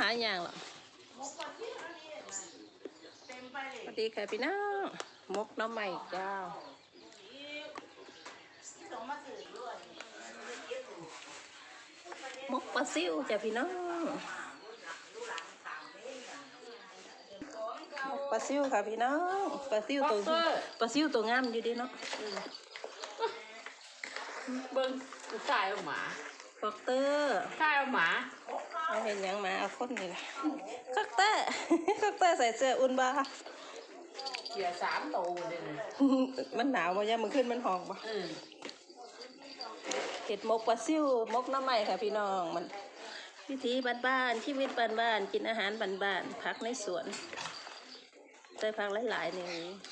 หาอย่างหรอสวัสดีค่ะพี่น้องมกน้ำใหม่เจ้ามกปลาซิวจ้ะพี่น้องมกปลาซิวค่ะพี่น้องปลาซิวตัวปลาซิวตัวงามอยู่ดีเนาะเบิ้งกูตายเอาหมาฟอกเตอร์ตายเอาหมา เอาเห็นหยังมาเอาคนนี่แหละคักเตอร์คักเตอร์ใส่เสื้ออุ่นบ้าเสียสามตัวเลยนะมันหนาวมายังมันขึ้นมันหองปะอืมเห็ดมกปลาซิวมกน้ำใหม่ค่ะพี่น้องมันวิธีบ้านๆชีวิตบ้านๆกินอาหารบ้านๆพักในสวนใส่ผักหลายๆนี่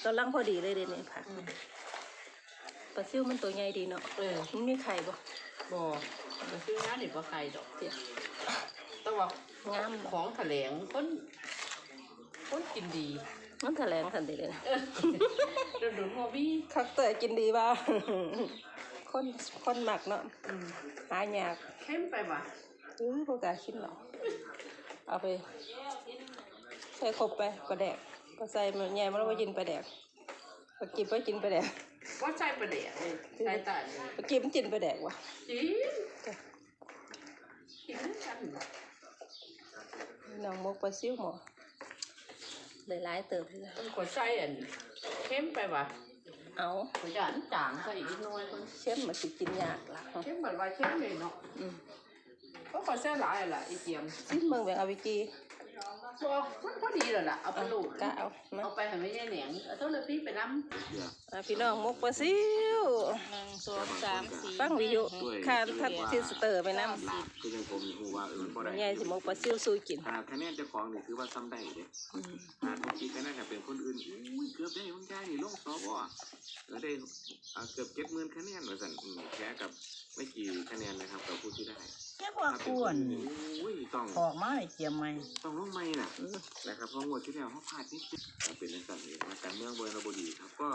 ก็ลังพอดีเลยเดี๋ยวนี้ผักปลาซิวมันตัวใหญ่ดีเนาะเออมันมีไข่บ่บ่มันซื้อน้ำนี่บ่ใครดอกเดี๋ย วต้องว่างามของแถลงคนคนกินดีมันแถลงทันทีเลยนะเออโดนโดนฮอบี้คักเตอร์กินดีบ้าคนคนหมักเนาะอืมหายากเข้มไปว่ะเออพวกกล้าคิดหรอกเอาไป ใส่ครบไปปลาแดกก็ใส่มันใหญ่มันแล้วว่ากินปลาแดกปลากิบว่ากินปลาแดกว่าใจประเดี๋ยวเลยใจตายเลยปลากิบมันกินปลาแดกวะจริงกินด้วยกัน น้องมกปลาซิวหมอหลายๆเติบเลยต้องกดใจอันเข้มไปว่ะเอาผมจะอันจางใส่อีกหน้อยคนเช่นมันสิกินยากละเข้มแบบว่าเข้มเลยเนาะอืมก็ขอแซ่หลายล่ะอีเจียมซิเมืองแบงเอาวิ กีบ่มันพอดีแล้วล่ะ เอาไปเอาลูกกะเอามาเอาไปให้ไม่ใช่เหนียงเอาเท่าเลยพี่ไปน้อะพี่น้องมกปลาซิวำหนึ่งสองสามสี่ฟังวิทยุคานทัดทิสเตอร์ไปน้หลักคือยังผมหูว่าเออบ่ได้ำใหญ่สิมกปลาซิวสู้กินขนาดคะแนนเจ้าของนี่คือว่าซ้ำได้เด้อืมขนาดบางทีคะแนนเนี่ยเป็นคนอื่นอุ้ยเกือบได้คนแก่นี่ลงสอบอะเออได้อ่าเกือบเจ็ดหมื่นคะแนนว่าสั่นอืมแพ้กับไม่กี่คะแนนนะครับกับผู้ที่ได้ แค่ว่าควรอุ้ยต้องออกมาให้เจียมไหมต้องลงไม่น่ะนะครับเพราะงวดที่แล้วเขาพลาดนิดเดียวอ่าเป็นในสั่นเองนะการเมืองเบอร์ระบดีครับก็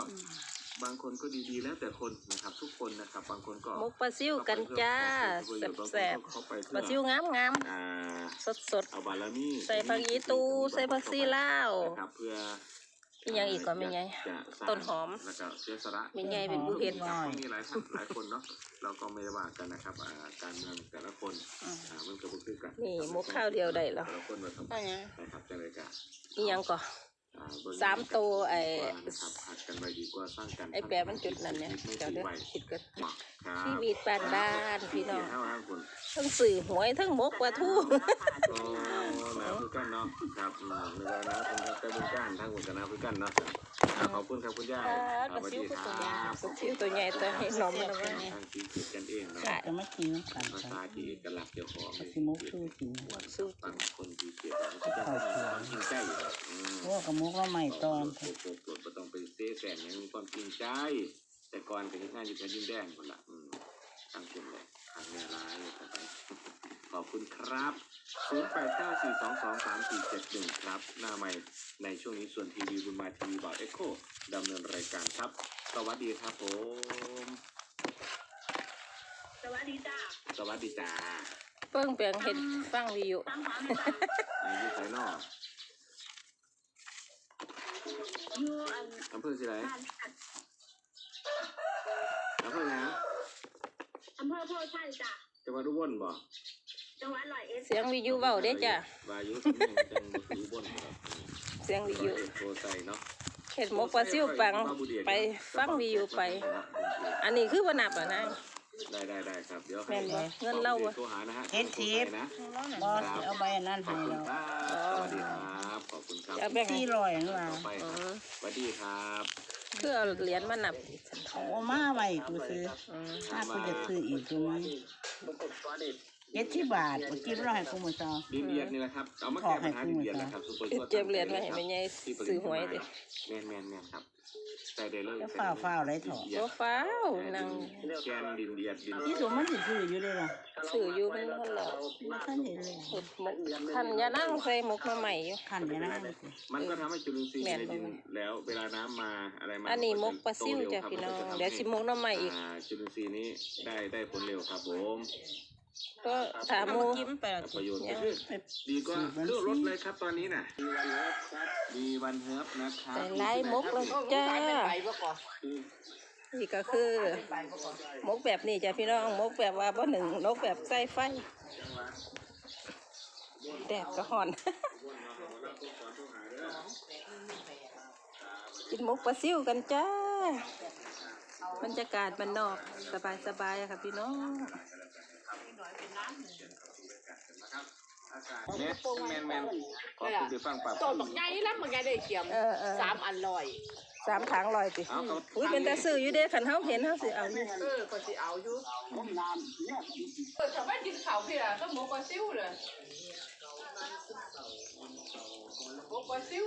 บางคนก็ดีๆแล้วแต่คนนะครับทุกคนนะครับบางคนก็มกปลาซิวกันจ้าแซ่บๆปลาซิวงามงามอ่าสดสดเอาบารมีใส่ผักอีตูใส่ผักซีลาวนะครับเพื่อ มีหยังอีกก่อนมีไงจะสร้างต้นหอมแล้วก็เชื้อสระมีไงเป็นผู้เฮ็ดครับมีหลายท่านหลายคนเนาะเราก็ไม่ได้ว่ากันนะครับอ่าการเมืองแต่ละคนอ่ามันก็บ่คือกันนี่หมกข้าวเดียวได้แล้วแต่ละคนมาทำอันนี้นะครับจังเลยกันมีหยังก่อนอ่าเบิ่งสามตัวไอ้นะครับหัดกันไว้ดีกว่าสร้างกันไอ้แปรมันจุดนั่นเนี่ยไม่เดี๋ยวถืเดี๋ยวอไว้คิดกันครับชีวิตบ้านบ้านๆพี่น้องเท่าครับคุณทั้งสื่อหวยทั้งหมกปลาทูโอ้นาคือ กันเนาะครับอืมเวลานะคุณครับแต่บุญก้านทางคุณกับนาคือกันเนาะอ่าขอบคุณครับคุณย่าครับสวัสดีครับปลาซิวตัวใหญ่ตัวให้นมแล้วทก็างที่คิดกันเองเนาะค่ะจะมากินน้ำกันภาจ้ะษาที่เอกลักษณ์เจ้าของสิมุกสู้กินสู้บางคนที่เกียรติเขาจะมีความจริงใจอยู่แล้วอืมพวกกับมุกว่าใหม่ตอนโปรดโปรดโปรดบ่ต้องไปเซ่แสนยังมีความจริงใจ แต่ก่อนก็เฮ็ดงานอยู่แถวดินแดงคนละอืมทางคุณเลยทางแม่ร้ายเข้าไป ขอบคุณครับ 0894223471 ครับ หน้าใหม่ในช่วงนี้ส่วนทีวีบุญมาทีวีบอร์ดเอ็กโคดำเนินรายการครับ สวัสดีครับผม สวัสดีจ้าสวัสดีจ้าเปิ้งเปียงเห็ดฟังวิวตามหาแม่จ้าอายุไสนอกอยู่อันอำเภอสิไรบ้านอัดอำเภอหยังอำเภอโพธิ์ชัยจ้าจังหวัดอุบลบ่ จังหวัดร้อยเอ็ดเสียงวิวเบาเด้จ้ะวายุสำเนียงจังบ่คืออุบลครับเสียงวิวโทรใส่เนาะเห็ดหมกปลาซิวปังไปฟังวิวไป อันนี้คือบ่นับอะนางได้ได้ได้ครับ เดี๋ยวแม่นบ่เงินเล่าบ่โทรหานะฮะเฮ็ดทิพย์นะบอสเอาใบอันนั้นขอบให้คุณเราครับสวัสดีครับขอบคุณครับจะเอาแบ่งสี่ร้อยนั่นล่ะต่อไปครับสวัสดีครับคือเอาเหรียญมานับเขาเอามาไว้กูซื้ออืมถ้ากูจะซื้ออีกกูมั้ย เจ็ดที่บาทกูกินร้อยกูมาต่อดินเดียดนี่แหละครับ เอามาแก้ปัญหาดินเดียดนะครับซุปเปอร์เจ็บเหรียญไว้ให้แม่ใหญ่ซื้อหวยดิแม่นแม่นแม่นครับใส่ได้เลยแล้วฝ้าวฝ้าวไรเถอะโอ้ฟ้าวนั่งแกนดินเดียดดินที่สมมันสิซื้ออยู่เลยล่ะซื้ออยู่มันนั่นแหละไม่ทันเห็นเลยเห็ดหมกท่านอย่านั่งใส่หมกมาใหม่อยู่ขันจะนั่งสิมันก็ทำให้จุลินทรีย์แม่นในดินบ่แล้วเวลาน้ำมาอะไรมาอันนี้หมกปลาซิวจ้ะพี่น้องเดี๋ยวสิหมกน้ำใหม่อีกาจุลินทรีย์นี้ได้ได้ผลเร็วครับผม ก็ถามหมูกินไปแล้วประโยชน์ยัก็งคือดีก็เลือกรถเลยครับตอนนี้น่ะมีวันเฮิร์บนะครับแต่ไล่มกแล้วจ้าไปบ่ก่อนนี่ก็คือมกแบบนี้จ้ะพี่น้องมกแบบว่าบ่หนึ่งนกแบบใส่ไฟแดดก็ห่อน กินมกปลาซิวกันจ้าบรรยากาศมันนอกสบายสบายๆอะค่ะพี่น้อง แมนแมนแมนขอคุณไปฟังปากต้นบักใหญ่แล้วบักใหญ่ได้เขียมเออเออ สามอันลอยสามถังลอยติเอาเขาอุ้ยเป็นตาซื้ออยู่เด้ขันเฮาเห็นเฮาสิเอาอยู่เออก็สิเอาอยู่เออชาวบ้านกินข้าวพี่ล่ะก็หมูปลาซิวเลยหมูปลาซิว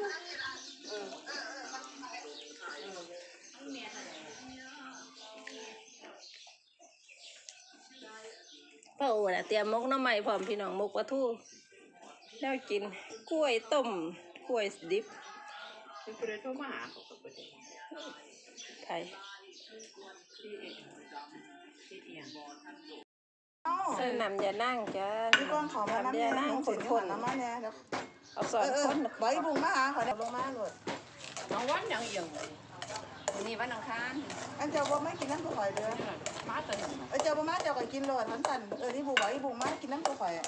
เออพ่อโอ้น่ะเตรียมมกหน้ำใหม่พร้อมพี่น้องมกปลาทู แล้วกินกล้วยต้มกล้วยดิบเป็นคนเดียวโทรมาหาเขาก็บ่ได้ไทยที่เองที่เอียงใส่น้ำยานั่งจ้าพี่ก้อนขอมาน้ำน้ำแน่ยานั่งน้องคสินนขอน้ำมาแน่เดี๋ยวๆเอาสอเอนอเออคนบอกอีบุงมาหาขอเดี๋ยวลงมาเลยน้องวันยังเอียงเลยนี่วันอังคารอันเจ้าบ่ไม่กินน้ำตัวข่อยเลยมาแต่หนึ่งเออเจ้าบ่มาเจ้าก็กินโลดทั้งสันเออนี่บุงบอกอีบุงมากินน้ำตัวข่อยอะ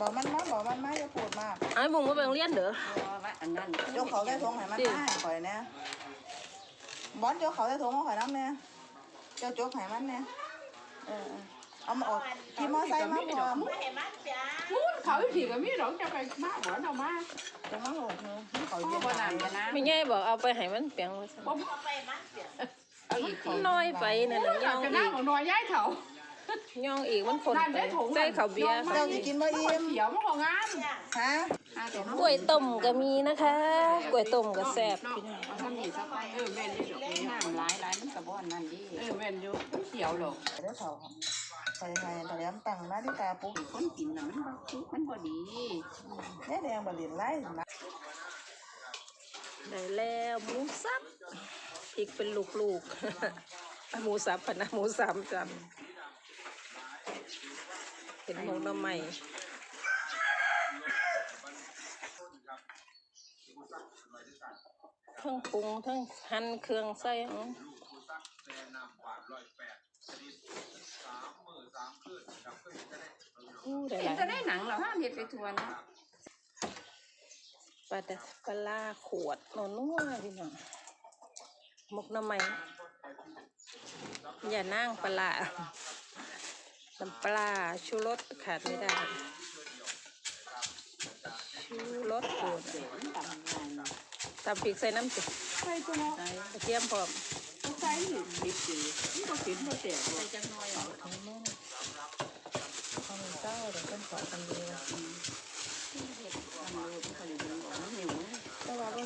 บอกมันมาบอกมันมาอย่าพูดมากไอ้บุ้งมาไปโรงเรียนเด้อว่าอันนั้นเจ้าเขาได้ทงให้มันมาให้ข่อยแน่บอสเจ้าเขาได้ทงมาข่อยน้ำแน่เจ้าโจ๊กให้มันแน่เออเออเอามาออกขี่มอไซค์มาพร้อมพูดเขาผีก็มีหรอกจะไปมาบ่เอามาจะมาโหดเนอะเขาพ่เย็อนบ่นานกันนะไม่ง่ายบอกเอาไปให้มันเปียงไว้ซะบ่เอาอีกทีน้อยไปนั่นน่ะย่องจะอีน่ากของน้อยย้ายเขา ย่องอีกมันคนนั่นไปได้ถุงใส่ข้าวเบียร์เจ้าจะกินบ่อิ่มเขียวมันของงามฮะกล้วยต้มก็มีนะคะกล้วยต้มก็แซ่บพี่น้องเอาทำนี่สักไปเออแม่นอยู่ดอกน้ำหลายหลายมันก็บ่อันนั้นดิเออแม่นอยู่มันเขียวหรอกเดี๋ยวเขาใส่ไงตะแหลมตั้งนาฬิกาปลุกคนกินน่ะมันบ่คือมันบ่ดีแม่แดงบะเหรียญไล่นะได้แล้วหมูสับพริกเป็นลูกๆหมูสับพะนะหมูสามจำ เห็นหมูน้ำใหม่ทั้งปรุงทั้งหั่นเครื่องใส่อื้ออู้ได้หเห็นลายจะได้หนังเหรอฮะเฮ็ดไปทวนปลาดะปลาร้าขวดนนนัวพี่น้องหมกหน้ำใหม่อย่านั่งปลาร้า น้ำปลาชูรสขาดไม่ได้ ชูรสขวดตำพริกใส่น้ำจิ้มใส่ตัวเนาะกระเทียมพร้อมใส่ดิบดิมันก็กินบ่แซ่บใส่จังน้อยเอาข้าวเจ้าเดี๋ยวเป็นขอกันดีแต่ว่าบ่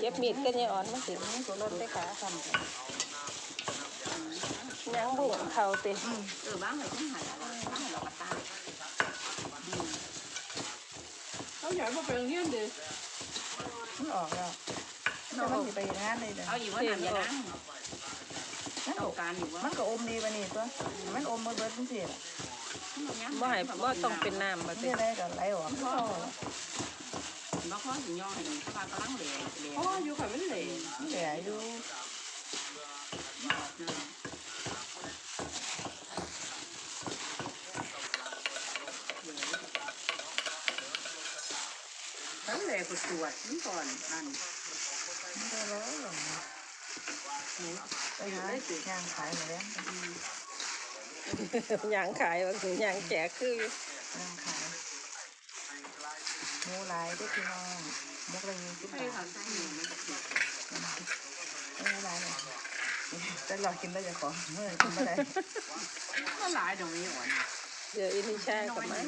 เก็บมีดกันยังอ่อนมาถึงตัวรถได้ขาทำ ยังบุกเขาติเออบ้างไว้จังหันบ้างให้เราก็ตาเขาอยากมาไปโรงเรียนดิมันออกแล้วแต่มันสิไปงานเลยเด้อเอาอยู่ว่าหนั่นอย่านั่งมันเอาก็การอยู่ว่ามันก็อมดีปานนี้ตัวมันอมมาเบิดจังซี่ล่ะบ่ให้บ่ต้องเป็นน้ำมาติได้ก็ไหลออกเข้าบ่พอสิย่อให้ว่ากำลังเหลวอ๋ออยู่ค่ะมันเหลวเหลืออยู่ ทั้งเหลวก็ ตรวจนี่ก่อนอันมันก็ร้อยหรอกไปหาย่างขายมาแล้วยางขายว่าคือยางแจกคืออยู่ย่างขายหมูหลายเด้อพี่น้องมกละยี่สิบบาให้ทเขาใส่หนึ่งมันก็ติดหมูหลายเลยแต่เรากินได้จะขอเมื่อกินไม่ได้ก็หลายตรงนี้อ่อนเดี๋ยวอินิชากลับมา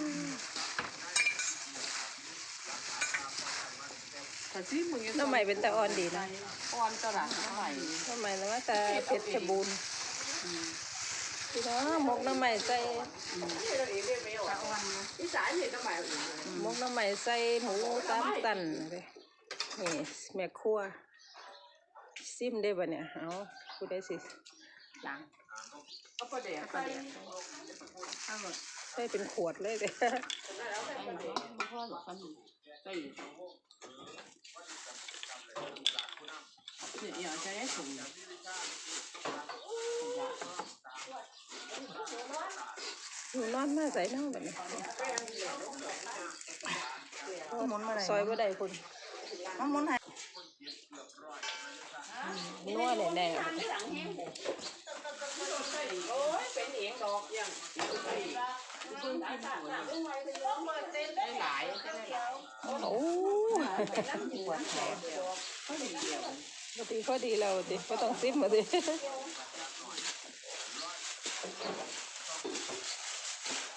ถ้าซื้อมึงน้ำใหม่เป็นตะอ่อนดีนะอ่อนตลาดน้ำใหม่น้ำใหม่นะว่าแต่เพชรบูรณ์พี่น้องหมกน้ำใหม่ใส่ตะอ่อนอีสานเห็นน้ำใหม่อื่นหมกน้ำใหม่ใส่หมูสามตันเลยนี่แม่ครัวซิมได้บ่เนี่ยเอาผู้ได้สิหลังเอาประเดี๋ยวไปใส่เป็นขวดเลยเด้ เนี่ยจะได้ถุงอยู่นอนมาใส่น้องแบบนี้มุนมาเลยซอยบ่ได้คุณมันมุนให้นัวแน่โอ้ยเป็นเองดอกยัง โอ้ปกติพอดีแล้วดิก็ต้องซิมมาดิ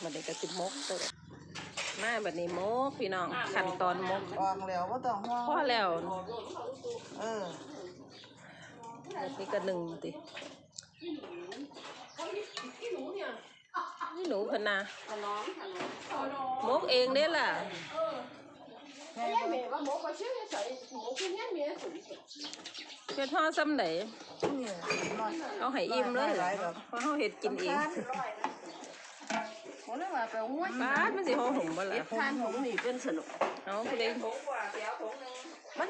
มันนี้ก็สิมกตัวมาบัดนี้มกพี่น้องขั้นตอนมกออกแล้วว่าต้องห่วงพอแล้ว เอออันนี้ก็หนึ่งติ นี่หนูพนาขนมขนมขนมมกเองเด้ล่ะแม่แม่ว่าหมูกระเชื่อใส่หมูคือเนี้ยเมียสุดเพื่อห่อซ้ำไหนนี่นอนเอาให้อิ่มเลยเพราะเขาเห็ดกินเองผมเลยว่าไปห้วยป้าดมันสิห่อหุ่มบ่ล่ะทานของนี่เป็นสนุกเอาไปเลยมัน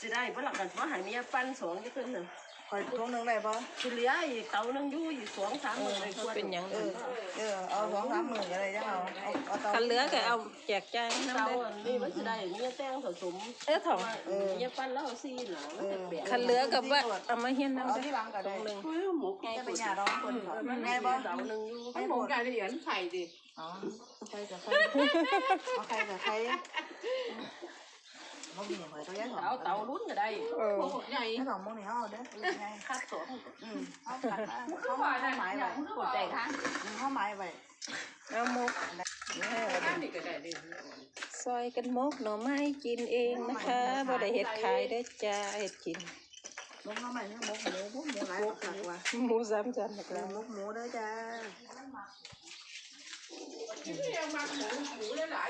สิได้เพราะหลักกันว่าหายมีปั้นสองจะขึ้นหนึ่ง คอยทวงหนึ่งได้ปะสิเหลืออีกเตานึงอยู่อีกสองสามหมื่นเลยมันเป็นหยังเออเออเอาสองสามหมื่นอะไรจะเอาเอาเอาเตา คันเหลือก็เอาแจกจ่ายน้ำเตาได้นี่มันสิได้มีแต้งผสมเอ้อถองมีปั้นแล้วซีหรอคันเหลือกับว่าเอามาเฮียนน้ำเอาได้ที่หลังก็ตรได้งหนึ่งหมูแกงจะเป็นหยาดองคนก่อนไงบ่เตานึงอยู่ให้หมูแกงเหรียญไข่ดิ อ๋อใครกับใครเอาใครกับใคร บ่มีหอยตัวใหญ่สองเอาเตาลุ้นก็ได้เออพวกใหญ่ให้สองมื้อนี้เอาเด้อไงคัดสองอืมเอาตัดมาเขาหมายไว้กดใจค่ะเขาหมายไว้เอามกข้างนี่ก็ได้ดิซอยกันมกหน่อไม้กินเองนะคะบ่ได้เฮ็ดขายได้อจ้าเฮ็ดกินลงเข้ามาเนี่ยหมกหมูหมูหมูหลายผักว่ะหมูสามชั้นนะคแล้รัวบหมกหมูเด้อจ้า ที่ยังมาหมูหมูหลา